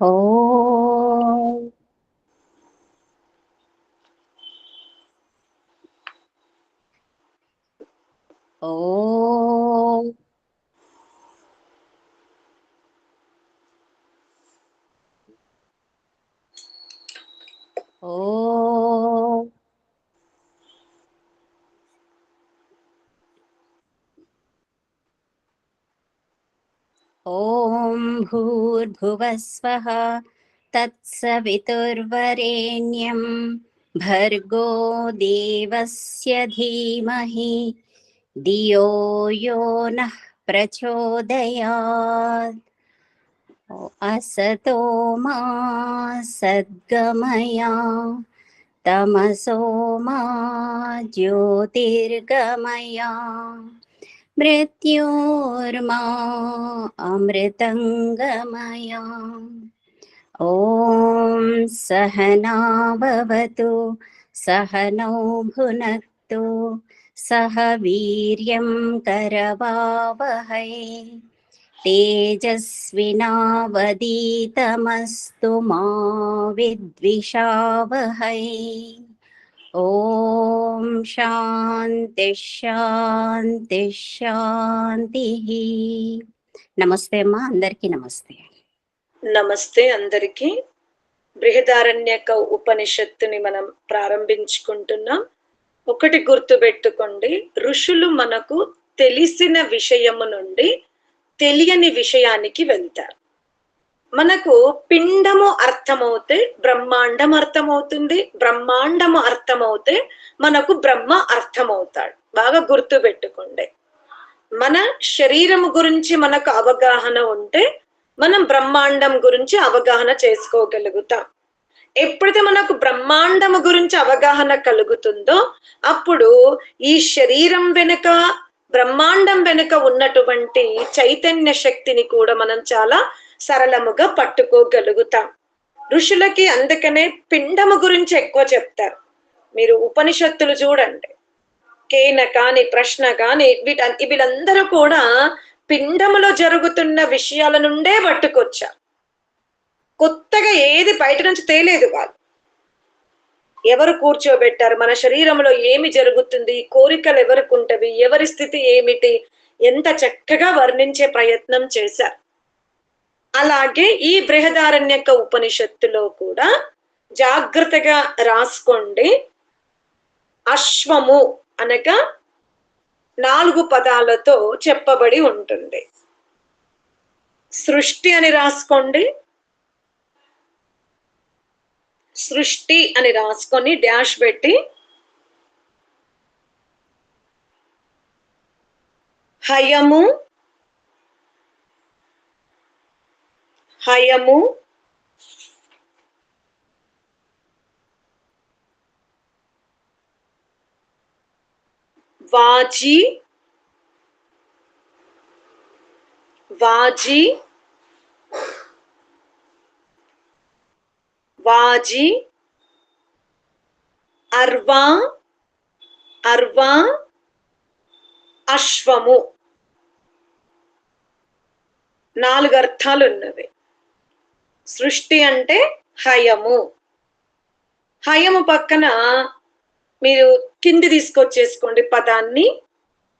ఓం भूर्भुवस्वः तत्सवितुर्वरेण्यं भर्गो देवस्य धीमहि। धियो यो नः प्रचोदयात्। असतो मा सद्गमया। तमसो मा ज्योतिर्गमया। मृत्योर्मा अमृतङ्गमया। ॐ सहना भवतु सहनौ भुनक्तु सह वीर्यं करवावहै। तेजस्विनावदीतमस्तु मा विद्विषावहै ఓం శాంతి శాంతి శాంతి నమస్తే అమ్మా అందరికీ నమస్తే। నమస్తే అందరికీ. బృహదారణ్యక ఉపనిషత్తుని మనం ప్రారంభించుకుంటున్నాం. ఒకటి గుర్తుపెట్టుకోండి ఋషులు మనకు తెలిసిన విషయము నుండి తెలియని విషయానికి వెళ్తారు. మనకు పిండము అర్థమవుతే బ్రహ్మాండం అర్థమవుతుంది బ్రహ్మాండము అర్థమవుతే మనకు బ్రహ్మ అర్థమవుతాడు. బాగా గుర్తు పెట్టుకోండి. మన శరీరము గురించి మనకు అవగాహన ఉంటే మనం బ్రహ్మాండం గురించి అవగాహన చేసుకోగలుగుతాం. ఎప్పుడైతే మనకు బ్రహ్మాండము గురించి అవగాహన కలుగుతుందో అప్పుడు ఈ శరీరం వెనుక బ్రహ్మాండం వెనుక ఉన్నటువంటి చైతన్య శక్తిని కూడా మనం చాలా సరళముగా పట్టుకోగలుగుతాం. ఋషులకి అందుకనే పిండము గురించి ఎక్కువ చెప్తారు. మీరు ఉపనిషత్తులు చూడండి. కేన కాని ప్రశ్న కాని వీట వీళ్ళందరూ కూడా పిండములో జరుగుతున్న విషయాల నుండే పట్టుకొచ్చారు. కొత్తగా ఏది బయట నుంచి తేలేదు వాళ్ళు. ఎవరు కూర్చోబెట్టారు? మన శరీరంలో ఏమి జరుగుతుంది? కోరికలు ఎవరికి ఉంటవి? ఎవరి స్థితి ఏమిటి? ఎంత చక్కగా వర్ణించే ప్రయత్నం చేశారు. అలాగే ఈ బృహదారణ్యక ఉపనిషత్తులో కూడా జాగ్రత్తగా రాసుకోండి. అశ్వము అనగా నాలుగు పదాలతో చెప్పబడి ఉంటుంది. సృష్టి అని రాసుకోండి. సృష్టి అని రాసుకొని డాష్ పెట్టి హయము హయము వాజి వాజి వాజి అర్వా అర్వా అశ్వము. నాలుగు అర్థాలు ఉన్నవి. సృష్టి అంటే హయము. హయము పక్కన మీరు కింది తీసుకొచ్చేసుకోండి పదాన్ని.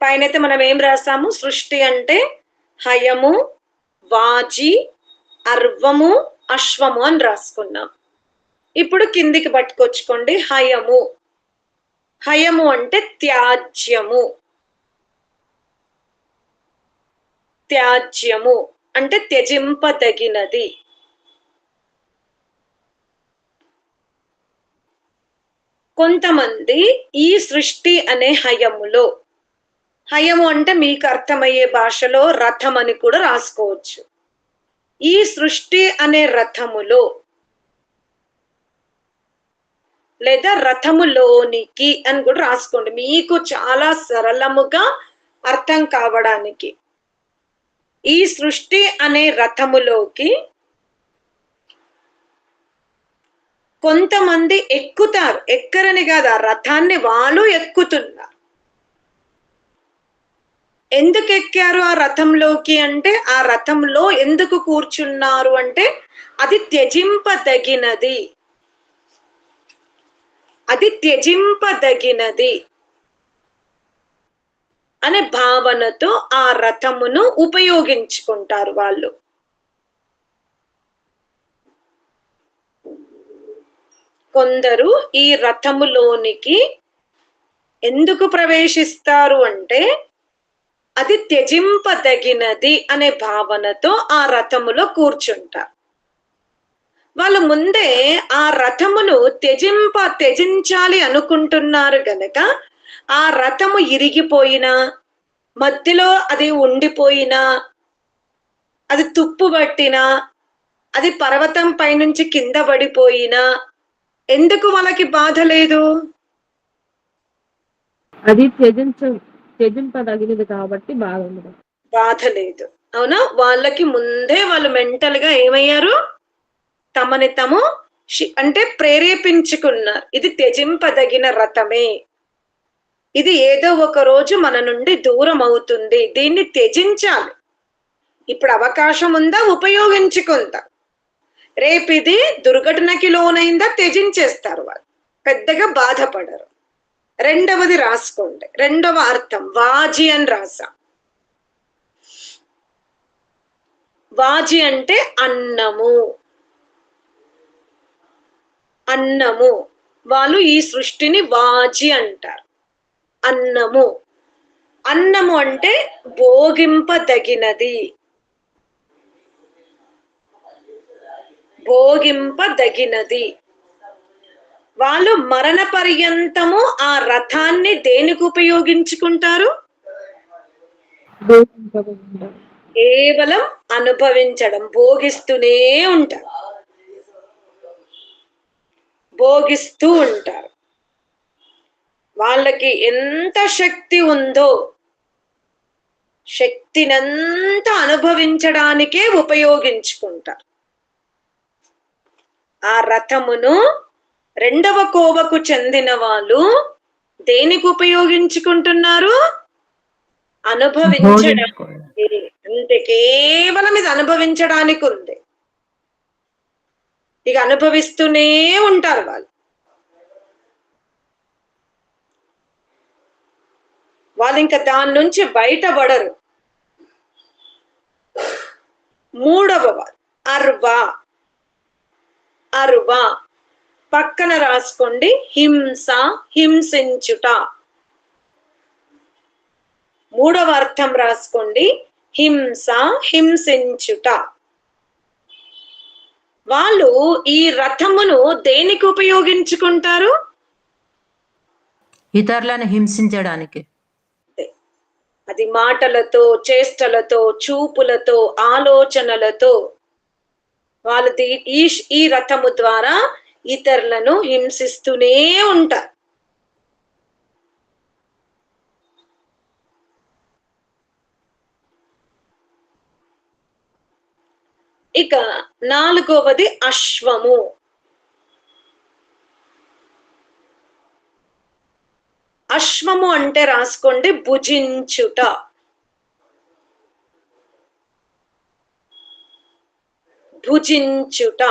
పైన అయితే మనం ఏం రాసాము? సృష్టి అంటే హయము వాజి అర్వము అశ్వము అని రాసుకున్నాం. ఇప్పుడు కిందికి పట్టుకొచ్చుకోండి. హయము. హయము అంటే త్యాజ్యము. త్యాజ్యము అంటే త్యజింపదగినది. కొంతమంది ఈ సృష్టి అనే హయములో హయము అంటే మీకు అర్థమయ్యే భాషలో రథం అని కూడా రాసుకోవచ్చు. ఈ సృష్టి అనే రథములో లేదా రథములోనికి అని కూడా రాసుకోండి. మీకు చాలా సరళముగా అర్థం కావడానికి ఈ సృష్టి అనే రథములోకి కొంతమంది ఎక్కుతారు. ఎక్కరని కాదు. ఆ రథాన్ని వాళ్ళు ఎక్కుతున్నారు. ఎందుకు ఎక్కారు ఆ రథంలోకి అంటే ఆ రథంలో ఎందుకు కూర్చున్నారు అంటే అది త్యజింపదగినది. అది త్యజింపదగినది. అనే భావనతో ఆ రథమును ఉపయోగించుకుంటారు వాళ్ళు. కొందరు ఈ రథములోనికి ఎందుకు ప్రవేశిస్తారు అంటే అది త్యజింపదగినది అనే భావనతో ఆ రథములో కూర్చుంటారు. వాళ్ళు ముందే ఆ రథమును త్యజింప త్యజించాలి అనుకుంటున్నారు గనక ఆ రథము ఇరిగిపోయినా మధ్యలో అది ఉండిపోయినా అది తుప్పు పట్టినా అది పర్వతం పైనుంచి కింద పడిపోయినా ఎందుకు వాళ్ళకి బాధ లేదు? అది త్యజించ త్యజింపదగినది కాబట్టి బాగుంది బాధ లేదు. అవునా? వాళ్ళకి ముందే వాళ్ళు మెంటల్గా ఏమయ్యారు? తమని తాము అంటే ప్రేరేపించుకున్నారు ఇది త్యజింపదగిన రథమే. ఇది ఏదో ఒక రోజు మన నుండి దూరం అవుతుంది. దీన్ని త్యజించాలి. ఇప్పుడు అవకాశం ఉందా? ఉపయోగించుకుందాం. రేపు ఇది దుర్ఘటనకి లోనైందా త్యజించేస్తారు వాళ్ళు. పెద్దగా బాధపడరు. రెండవది రాసుకోండి. రెండవ అర్థం వాజి అని రాసా. వాజి అంటే అన్నము. అన్నము. వాళ్ళు ఈ సృష్టిని వాజి అంటారు. అన్నము. అన్నము అంటే భోగింపదగినది. భోగింపదగినది. వాళ్ళు మరణ పర్యంతము ఆ రథాన్ని దేనికి ఉపయోగించుకుంటారు? కేవలం అనుభవించడం భోగిస్తూనే ఉంటారు. భోగిస్తూ ఉంటారు. వాళ్ళకి ఎంత శక్తి ఉందో శక్తినంతా అనుభవించడానికే ఉపయోగించుకుంటారు. ఆ రథమును రెండవ కోవకు చెందిన వాళ్ళు దేనికి ఉపయోగించుకుంటున్నారు? అనుభవించడం అంటే కేవలం ఇది అనుభవించడానికి ఉంది. ఇక అనుభవిస్తూనే ఉంటారు వాళ్ళు. వాళ్ళు ఇంకా దాని నుంచి బయటపడరు. మూడవ వారు అర్వా. అర్వా. పక్కన రాసుకోండి. హింస హింసించుట. మూడవ అర్థం రాసుకోండి. హింస హింసించుట. వాళ్ళు ఈ రథమును దేనికి ఉపయోగించుకుంటారు? ఇతరులను హింసించడానికి. అది. మాటలతో చేష్టలతో చూపులతో ఆలోచనలతో. వాళ్ళు ఈ ఈ రథము ద్వారా ఇతరులను హింసిస్తూనే ఉంటారు. ఇక నాలుగవది అశ్వము. అశ్వము అంటే రాసుకోండి భుజించుట. పూజించుట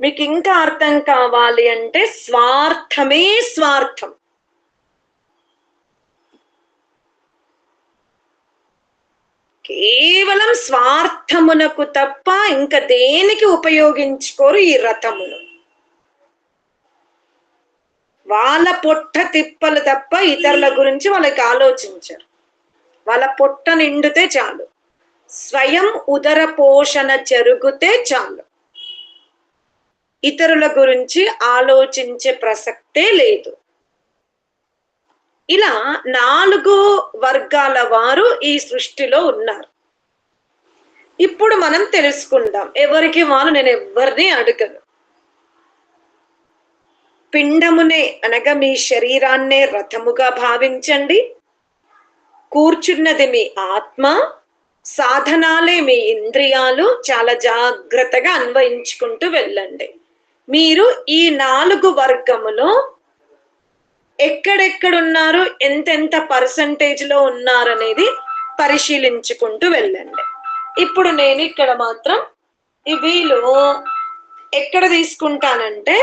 మీకు ఇంకా అర్థం కావాలి అంటే స్వార్థమే స్వార్థం. కేవలం స్వార్థమునకు తప్ప ఇంకా దేనికి ఉపయోగించుకోరు ఈ రథమును? వాళ్ళ పొట్ట తిప్పలు తప్ప ఇతరుల గురించి వాళ్ళకి ఆలోచించరు. వాళ్ళ పొట్ట నిండితే చాలు. స్వయం ఉదర పోషణ జరుగుతే చాలు. ఇతరుల గురించి ఆలోచించే ప్రసక్తే లేదు. ఇలా నాలుగు వర్గాల వారు ఈ సృష్టిలో ఉన్నారు. ఇప్పుడు మనం తెలుసుకుందాం. ఎవరికి వాళ్ళు నేను ఎవరిని అడగను. పిండమునే అనగా మీ శరీరాన్నే రథముగా భావించండి. కూర్చున్నది మీ ఆత్మ. సాధనాలే మీ ఇంద్రియాలు చాలా జాగ్రత్తగా అన్వయించుకుంటూ వెళ్ళండి. మీరు ఈ నాలుగు వర్గములో ఎక్కడెక్కడ ఉన్నారు ఎంతెంత పర్సంటేజ్లో ఉన్నారనేది పరిశీలించుకుంటూ వెళ్ళండి. ఇప్పుడు నేను ఇక్కడ మాత్రం ఈ వీలు ఎక్కడ తీసుకుంటానంటే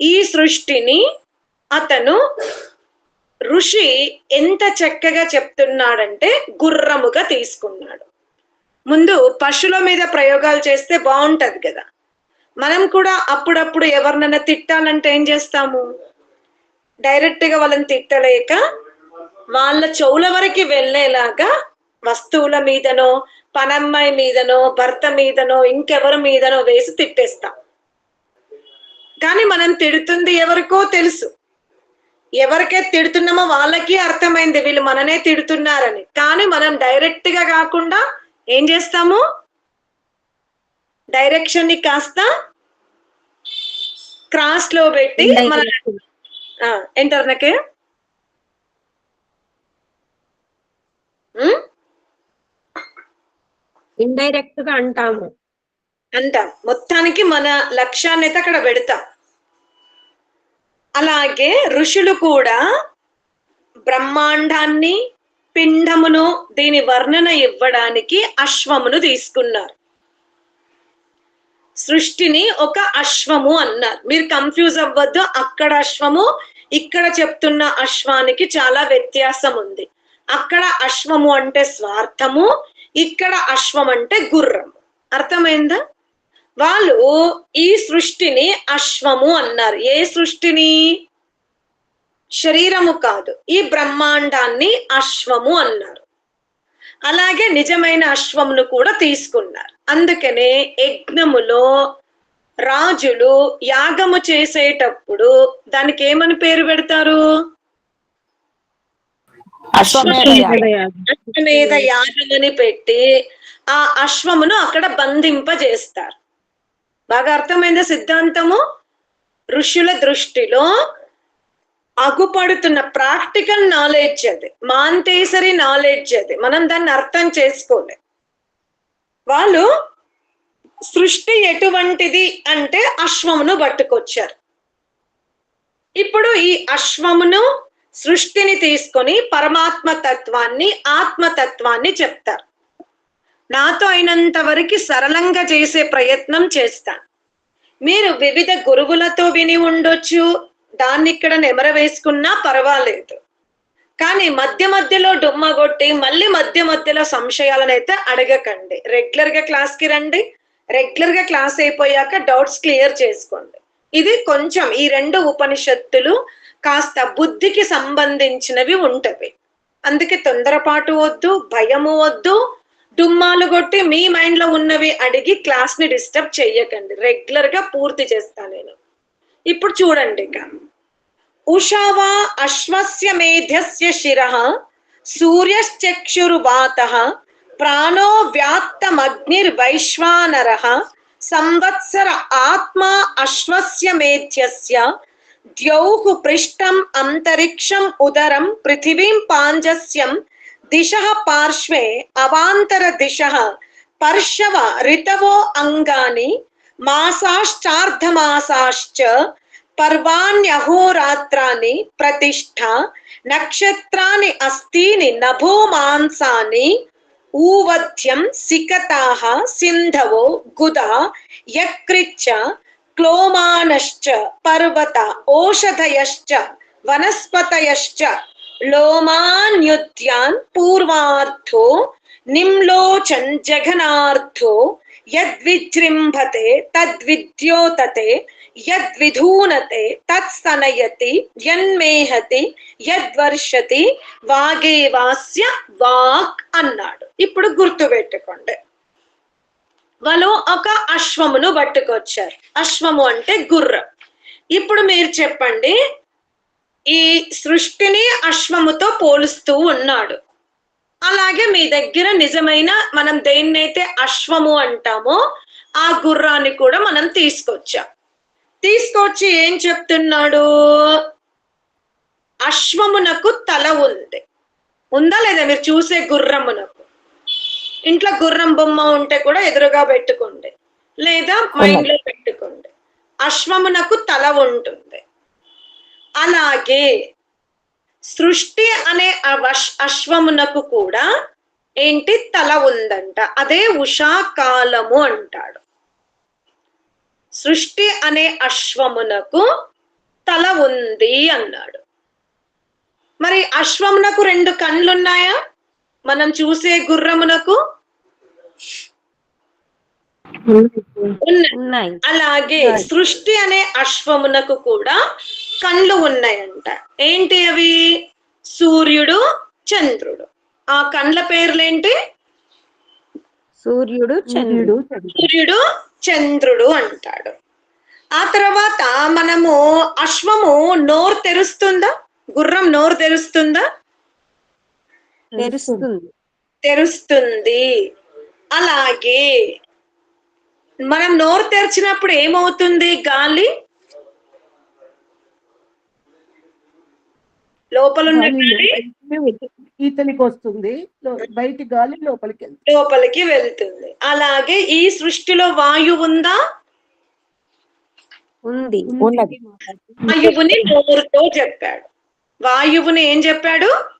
ఈ సృష్టిని అతను ఋషి ఎంత చక్కగా చెప్తున్నాడంటే గుర్రముగా తీసుకున్నాడు. ముందు పశువుల మీద ప్రయోగాలు చేస్తే బాగుంటది కదా. మనం కూడా అప్పుడప్పుడు ఎవరినైనా తిట్టాలంటే ఏం చేస్తాము? డైరెక్ట్గా వాళ్ళని తిట్టలేక వాళ్ళ చెవుల వరకు వెళ్ళేలాగా వస్తువుల మీదనో పనమ్మాయి మీదనో భర్త మీదనో ఇంకెవరి మీదనో వేసి తిట్టేస్తాం. కానీ మనం తిడుతుంది ఎవరికో తెలుసు. ఎవరికైతే తిడుతున్నామో వాళ్ళకి అర్థమైంది. వీళ్ళు మననే తిడుతున్నారని. కానీ మనం డైరెక్ట్గా కాకుండా ఏం చేస్తాము? డైరెక్షన్ని కాస్త క్రాస్లో పెట్టి మన ఆ, ఏంటన్నకే ఉమ్? ఇండైరెక్ట్గా అంటాము. అంటాం. మొత్తానికి మన లక్ష్యాన్ని అయితే అక్కడ పెడతాం. అలాగే ఋషులు కూడా బ్రహ్మాండాన్ని పిండమును దీని వర్ణన ఇవ్వడానికి అశ్వమును తీసుకున్నారు. సృష్టిని ఒక అశ్వము అన్నారు. మీరు కన్ఫ్యూజ్ అవ్వద్దు అక్కడ అశ్వము ఇక్కడ చెప్తున్న అశ్వానికి చాలా వ్యత్యాసం ఉంది. అక్కడ అశ్వము అంటే స్వార్థము ఇక్కడ అశ్వం అంటే గుర్రం అర్థమైందా? వాళ్ళు ఈ సృష్టిని అశ్వము అన్నారు. ఏ సృష్టిని? శరీరము కాదు. ఈ బ్రహ్మాండాన్ని అశ్వము అన్నారు. అలాగే నిజమైన అశ్వమును కూడా తీసుకున్నారు. అందుకనే యజ్ఞములో రాజులు యాగము చేసేటప్పుడు దానికి ఏమని పేరు పెడతారు? అశ్వమేధ యాగం. యాగమని పెట్టి ఆ అశ్వమును అక్కడ బంధింపజేస్తారు. బాగా అర్థమైందా సిద్ధాంతము? ఋషుల దృష్టిలో అగుపడుతున్న ప్రాక్టికల్ నాలెడ్జ్ అది. మాంతేసరి నాలెడ్జ్ అది. మనం దాన్ని అర్థం చేసుకోలే వాళ్ళు సృష్టి ఎటువంటిది అంటే అశ్వమును పట్టుకొచ్చారు. ఇప్పుడు ఈ అశ్వమును సృష్టిని తీసుకొని పరమాత్మ తత్వాన్ని ఆత్మతత్వాన్ని చెప్తారు. నాతో అయినంత వరకు సరళంగా చేసే ప్రయత్నం చేస్తాను. మీరు వివిధ గురువులతో విని ఉండొచ్చు దాన్ని ఇక్కడ నెమర వేసుకున్నా పర్వాలేదు. కానీ మధ్య మధ్యలో డుమ్మగొట్టి మళ్ళీ మధ్య మధ్యలో సంశయాలను అయితే అడగకండి. రెగ్యులర్గా క్లాస్కి రండి రెగ్యులర్గా క్లాస్ అయిపోయాక డౌట్స్ క్లియర్ చేసుకోండి. ఇది కొంచెం ఈ రెండు ఉపనిషత్తులు కాస్త బుద్ధికి సంబంధించినవి ఉంటవి. అందుకే తొందరపాటు వద్దు భయము వద్దు టుమ్మాలు కొట్టి మీ మైండ్లో ఉన్నవి అడిగి క్లాస్ని డిస్టర్బ్ చెయ్యకండి. రెగ్యులర్గా పూర్తి చేస్తాను నేను. ఇప్పుడు చూడండి ఇక. ఉషవా అశ్వస్య మేధ్యస్య శిర సూర్యశ్చక్షురువాత ప్రాణో వ్యాత్తమగ్నిర్వైశ్వానర సంవత్సర ఆత్మా అశ్వస్య మేధ్యస్య ద్యౌః పృష్టం అంతరిక్షం ఉదరం పృథివీం పాంజస్యం दिशा पार्श्वे दिशा पर्शव ऋतवो अङ्गानि मासाश्चार्धमासाश्च पर्वाण्यहोरात्राणि प्रतिष्ठा, नक्षत्राणि अस्तीनि नभो मांसानि, ऊवध्यं सिकताः, सिन्धवो गुदा यक्कृच्च क्लोमानश्च, पर्वत ओषधयश्च वनस्पतयश्च। లోమాన్యుత్యాన్ పూర్వార్థో నిమ్లోచన్ జఘనార్థో యద్విజృంభతే తద్విద్యోతతే యద్విధూనతే తత్సనయతి యన్మేహతి యద్వర్షతి వాగేవాస్య వాక్ అన్నాడు ఇప్పుడు గుర్తు పెట్టుకోండి వాళ్ళు ఒక అశ్వమును పట్టుకొచ్చారు అశ్వము అంటే గుర్రం ఇప్పుడు మీరు చెప్పండి ఈ సృష్టిని అశ్వముతో పోలుస్తూ ఉన్నాడు. అలాగే మీ దగ్గర నిజమైన మనం దేన్నైతే అశ్వము అంటామో ఆ గుర్రాన్ని కూడా మనం తీసుకొచ్చాం. తీసుకొచ్చి ఏం చెప్తున్నాడు? అశ్వమునకు తల ఉంది. ఉందా లేదా? మీరు చూసే గుర్రమునకు. ఇంట్లో గుర్రం బొమ్మ ఉంటే కూడా ఎదురుగా పెట్టుకోండి. లేదా మైండ్లో పెట్టుకోండి. అశ్వమునకు తల ఉంటుంది. అలాగే సృష్టి అనే అశ్వమునకు కూడా ఏంటి తల ఉందంట. అదే ఉషాకాలము అంటాడు. సృష్టి అనే అశ్వమునకు తల ఉంది అన్నాడు. మరి అశ్వమునకు రెండు కళ్ళున్నాయా? మనం చూసే గుర్రమునకు? ఉన్నాయి. అలాగే సృష్టి అనే అశ్వమునకు కూడా కళ్ళు ఉన్నాయంట. ఏంటి అవి? సూర్యుడు చంద్రుడు. ఆ కండ్ల పేర్లేంటి? సూర్యుడు చంద్రుడు. సూర్యుడు చంద్రుడు అంటాడు. ఆ తర్వాత మనము అశ్వము నోరు తెరుస్తుందా? గుర్రం నోరు తెరుస్తుందా? తెరుస్తుంది. తెరుస్తుంది. అలాగే మనం నోరు తెరిచినప్పుడు ఏమవుతుంది? గాలి లోపల ఈతనికి వస్తుంది. బయటి గాలి లోపలికి లోపలికి వెళ్తుంది. అలాగే ఈ సృష్టిలో వాయువు ఉందా? ఉంది. వాయువుని నోరుతో చెప్పాడు. వాయువుని ఏం చెప్పాడు?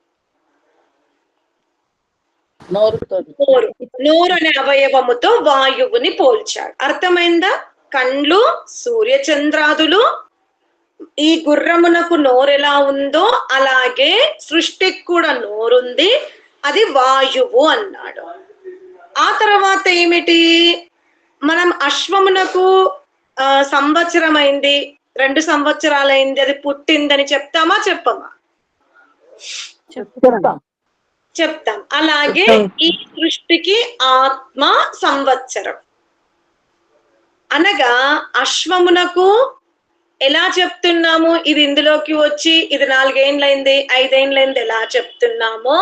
నోరుతో నోరు. నోరు అనే అవయవముతో వాయువుని పోల్చాడు. అర్థమైందా? కండ్లు సూర్యచంద్రాదులు ఈ గుర్రమునకు నోరు ఎలా ఉందో అలాగే సృష్టికి కూడా నోరుంది. అది వాయువు అన్నాడు. ఆ తర్వాత ఏమిటి? మనం అశ్వమునకు ఆ, సంవత్సరం అయింది రెండు సంవత్సరాలైంది. అది పుట్టిందని చెప్తామా చెప్పమా? చెప్తాం. చెప్తాం. అలాగే ఈ సృష్టికి ఆత్మ సంవత్సరం. అనగా అశ్వమునకు ఎలా చెప్తున్నాము? ఇది ఇందులోకి వచ్చి ఇది నాలుగేండ్లైంది ఐదేండ్లైంది ఎలా చెప్తున్నామో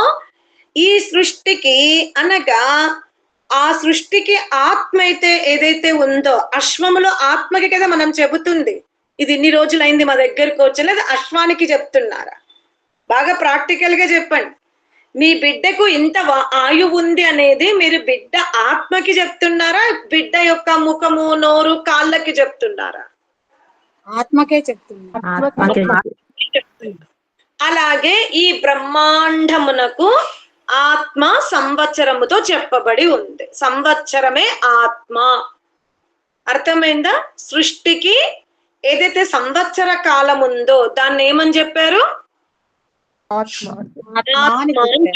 ఈ సృష్టికి అనగా ఆ సృష్టికి ఆత్మ అయితే ఏదైతే ఉందో అశ్వములో ఆత్మకి కదా మనం చెబుతుంది. ఇది ఇన్ని రోజులైంది మా దగ్గరకు వచ్చి లేదా అశ్వానికి చెప్తున్నారా? బాగా ప్రాక్టికల్గా చెప్పండి. మీ బిడ్డకు ఇంత ఆయువు ఉంది అనేది మీరు బిడ్డ ఆత్మకి చెప్తున్నారా? బిడ్డ యొక్క ముఖము నోరు కాళ్ళకి చెప్తున్నారా? ఆత్మకే చెప్తున్నా అలాగే ఈ బ్రహ్మాండమునకు ఆత్మ సంవత్సరముతో చెప్పబడి ఉంది. సంవత్సరమే ఆత్మ. అర్థమైందా? సృష్టికి ఏదైతే సంవత్సర కాలం ఉందో దాన్ని ఏమని చెప్పారు? ఆత్మ. ఆత్మనే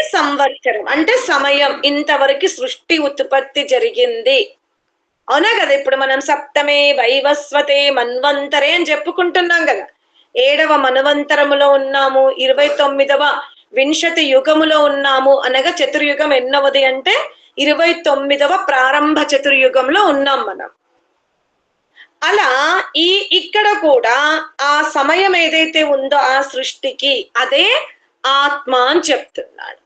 సంవత్సరం. అంటే సమయం. ఇంతవరకు సృష్టి ఉత్పత్తి జరిగింది. అవునా కదా? ఇప్పుడు మనం సప్తమే వైవస్వతే మన్వంతరే అని చెప్పుకుంటున్నాం కదా. ఏడవ మన్వంతరములో ఉన్నాము. ఇరవై తొమ్మిదవ వింశతి యుగములో ఉన్నాము. అనగా చతుర్యుగం ఎన్నవది అంటే ఇరవై తొమ్మిదవ ప్రారంభ చతుర్యుగంలో ఉన్నాం మనం. అలా ఈ ఇక్కడ కూడా ఆ సమయం ఏదైతే ఉందో ఆ సృష్టికి అదే ఆత్మ అని చెప్తున్నాడు.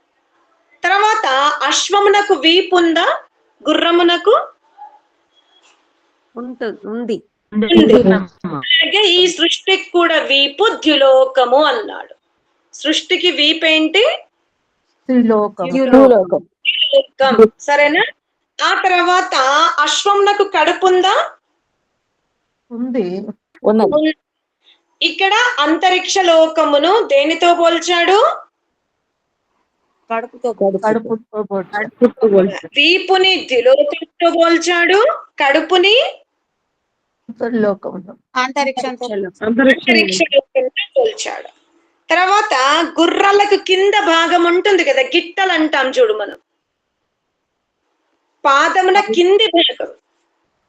తర్వాత అశ్వమునకు వీపు ఉందా? గుర్రమునకు? ఉంది. అలాగే ఈ సృష్టికి కూడా వీపు ద్యులోకము అన్నాడు. సృష్టికి వీపు ఏంటి? సరేనా? ఆ తర్వాత అశ్వమునకు కడుపు ఉందా. ఇక్కడ అంతరిక్ష లోకమును దేనితో పోల్చాడు? కడుపుతో. వీపుని పోల్చాడు? కడుపుని? పోల్చాడు. తర్వాత గుర్రాలకు కింద భాగం ఉంటుంది కదా గిట్టలు అంటాం చూడు మనం. పాదమున కింది భాగం.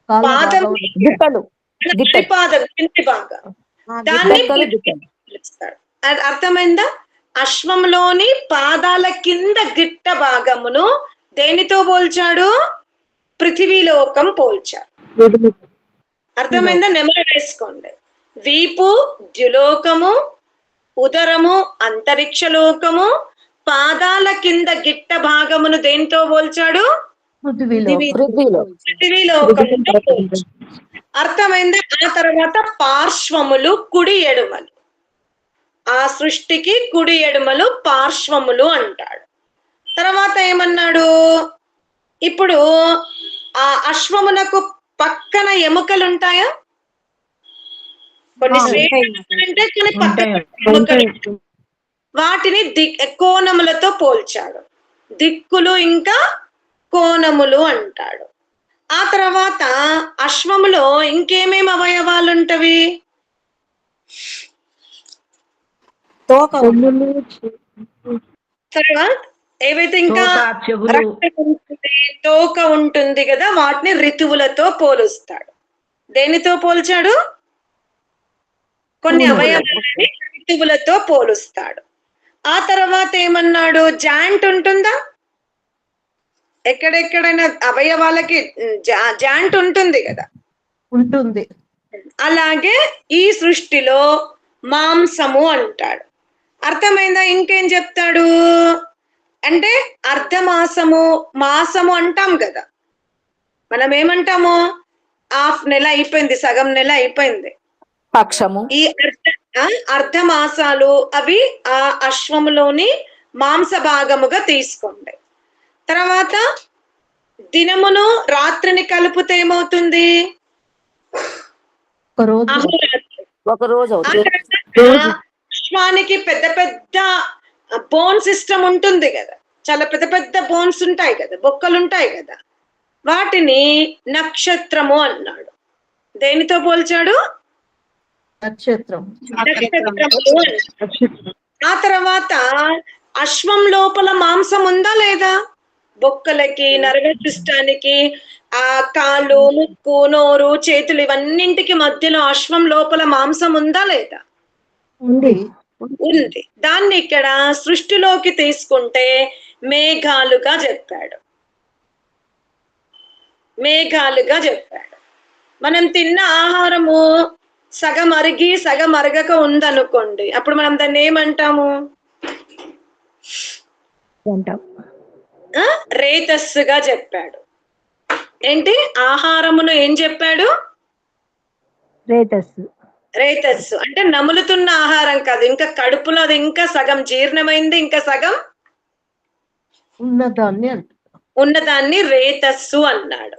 పాదం అర్థమైందా? అశ్వంలోని పాదాల కింద గిట్ట భాగమును దేనితో పోల్చాడు? పృథివీలోకం పోల్చాడు. అర్థమైందా? నెమరు వేసుకోండి. వీపు ద్యులోకము ఉదరము అంతరిక్ష లోకము పాదాల కింద గిట్ట భాగమును దేనితో పోల్చాడు? పృథ్వీలో పృథివీలోకముతో పోల్చాడు అర్థమైందా? ఆ తర్వాత పార్శ్వములు కుడి ఎడుమలు. ఆ సృష్టికి కుడి ఎడుమలు పార్శ్వములు అంటాడు. తర్వాత ఏమన్నాడు? ఇప్పుడు ఆ అశ్వమునకు పక్కన ఎముకలు ఉంటాయా కొన్ని పక్క ఉంటాయి. వాటిని దిక్ కోణములతో పోల్చాడు. దిక్కులు ఇంకా కోణములు అంటాడు. ఆ తర్వాత అశ్వములో ఇంకేమేమి అవయవాలు ఉంటవి తోక తర్వాత ఏవైతే ఇంకా తోక ఉంటుంది కదా వాటిని ఋతువులతో పోలుస్తాడు. దేనితో పోల్చాడు? కొన్ని అవయవాలని ఋతువులతో పోలుస్తాడు. ఆ తర్వాత ఏమన్నాడు? జాయింట్ ఉంటుందా? ఎక్కడెక్కడైనా అవయవాలకి జా- జాయింట్ ఉంటుంది కదా. ఉంటుంది. అలాగే ఈ సృష్టిలో మాంసము అంటాడు. అర్థమైందా? ఇంకేం చెప్తాడు? అంటే అర్ధమాసము మాసము అంటాం కదా. మనం ఏమంటాము? హాఫ్ నెల అయిపోయింది సగం నెల అయిపోయింది. పక్షము. ఈ అర్ధ ఆ, అర్ధ మాసాలు అవి ఆ అశ్వములోని మాంస భాగముగా తీసుకోండి. తర్వాత దినమును రాత్రిని కలిపితే ఏమవుతుంది? ఒక రోజు. అశ్వానికి పెద్ద పెద్ద బోన్ సిస్టమ్ ఉంటుంది కదా. చాలా పెద్ద పెద్ద బోన్స్ ఉంటాయి కదా. బొక్కలు ఉంటాయి కదా. వాటిని నక్షత్రము అన్నాడు. దేనితో పోల్చాడు? నక్షత్రం. ఆ తర్వాత అశ్వం లోపల మాంసం ఉందా లేదా? బొక్కలకి నరవ సిస్టానికి ఆ కాళ్ళు ముక్కు నోరు చేతులు ఇవన్నింటికి మధ్యలో అశ్వం లోపల మాంసం ఉందా లేదా? ఉంది. ఉంది. దాన్ని ఇక్కడ సృష్టిలోకి తీసుకుంటే మేఘాలుగా చెప్పాడు. మేఘాలుగా చెప్పాడు. మనం తిన్న ఆహారము సగం అరిగి సగం అరగక ఉందనుకోండి అప్పుడు మనం దాన్ని ఏమంటాము? ఆ? రేతస్సుగా చెప్పాడు. ఏంటి? ఆహారమును ఏం చెప్పాడు? రేతస్సు. రేతస్సు. అంటే నములుతున్న ఆహారం కాదు. ఇంకా కడుపులో అది ఇంకా సగం జీర్ణమైంది ఇంకా సగం? ఉన్నదాన్ని ఉన్నదాన్ని రేతస్సు అన్నాడు.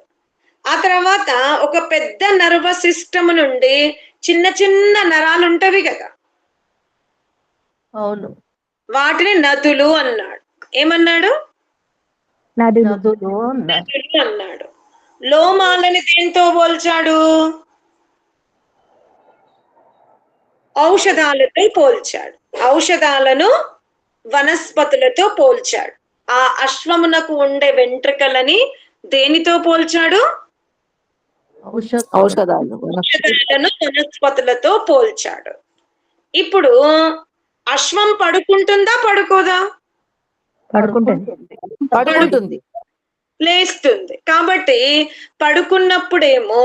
ఆ తర్వాత ఒక పెద్ద నర్వస్ సిస్టమ్ నుండి చిన్న చిన్న నరాలు ఉంటవి కదా? అవును. వాటిని నదులు అన్నాడు. ఏమన్నాడు? నది నదులు అన్నారు నదులు అన్నాడు లోమాలని దేంతో పోల్చాడు? ఔషధాలతో పోల్చాడు. ఔషధాలను వనస్పతులతో పోల్చాడు. ఆ అశ్వమునకు ఉండే వెంట్రుకలని దేనితో పోల్చాడు? ఔషధ ఔషధాలు. ఔషధాలను వనస్పతులతో పోల్చాడు. ఇప్పుడు అశ్వం పడుకుంటుందా పడుకోదా? పడుకుంటుంది. పడుకుంటుంది లేస్తుంది. కాబట్టి పడుకున్నప్పుడేమో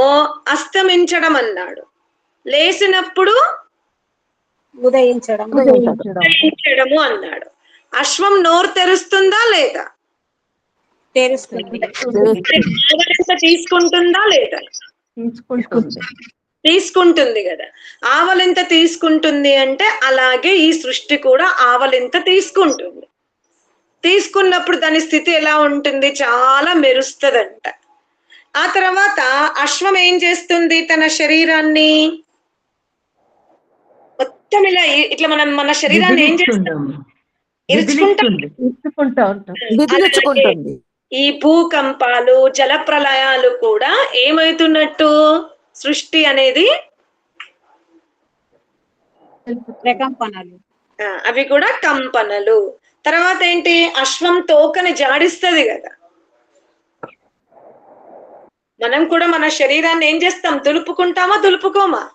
అస్తమించడం అన్నాడు లేచినప్పుడు ఉదయించడం. ఉదయించడము అన్నాడు. అశ్వం నోరు తెరుస్తుందా లేదా? తెరుస్తుంది. ఆవలింత తీసుకుంటుందా లేదా? తీసుకుంటుంది. తీసుకుంటుంది కదా. ఆవలింత తీసుకుంటుంది అంటే అలాగే ఈ సృష్టి కూడా ఆవలింత తీసుకుంటుంది. తీసుకున్నప్పుడు దాని స్థితి ఎలా ఉంటుంది? చాలా మెరుస్తదంట. ఆ తర్వాత అశ్వం ఏం చేస్తుంది? తన శరీరాన్ని మొత్తం ఇలా ఇట్లా మనం మన శరీరాన్ని ఏం చేస్తాం? విదిలిస్తుంటాం. ఇరుచుకుంటాం. విదిలిస్తుంది. తీసుకుంటా ఉంటాం విదిలించుకుంటుంది ఈ భూకంపాలు జల ప్రళయాలు కూడా ఏమైతున్నట్టు? సృష్టి అనేది అవి కూడా కంపనలు. తర్వాత ఏంటి అశ్వం తోకని జాడిస్తది కదా. మనం కూడా మన శరీరాన్ని ఏం చేస్తాం? దులుపుకుంటామా? దులుపుకోమా?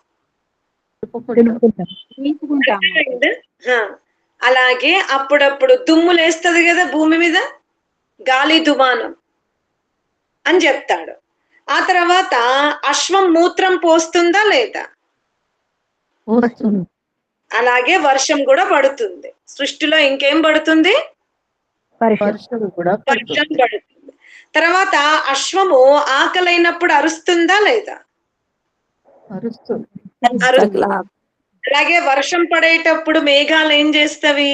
అలాగే అప్పుడప్పుడు దుమ్ము లేస్తది కదా భూమి మీద? గాలి దుమానం అని చెప్తాడు. ఆ తర్వాత అశ్వం మూత్రం పోస్తుందా లేదా? అలాగే వర్షం కూడా పడుతుంది. సృష్టిలో ఇంకేం పడుతుంది? వర్షం. కూడా పడుతుంది. వర్షం పడుతుంది. తర్వాత అశ్వము ఆకలైనప్పుడు అరుస్తుందా లేదా? అలాగే వర్షం పడేటప్పుడు మేఘాలు ఏం చేస్తవి?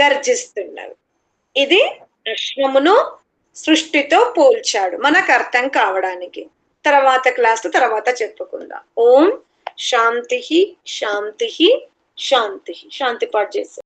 గర్జిస్తున్నవి ఇది అశ్వమును సృష్టితో పోల్చాడు. మనకు అర్థం కావడానికి. తర్వాత క్లాస్ తర్వాత చెప్పుకుందాం. ఓం శాంతి శాంతి శాంతి. శాంతి పాటు చేస్తాం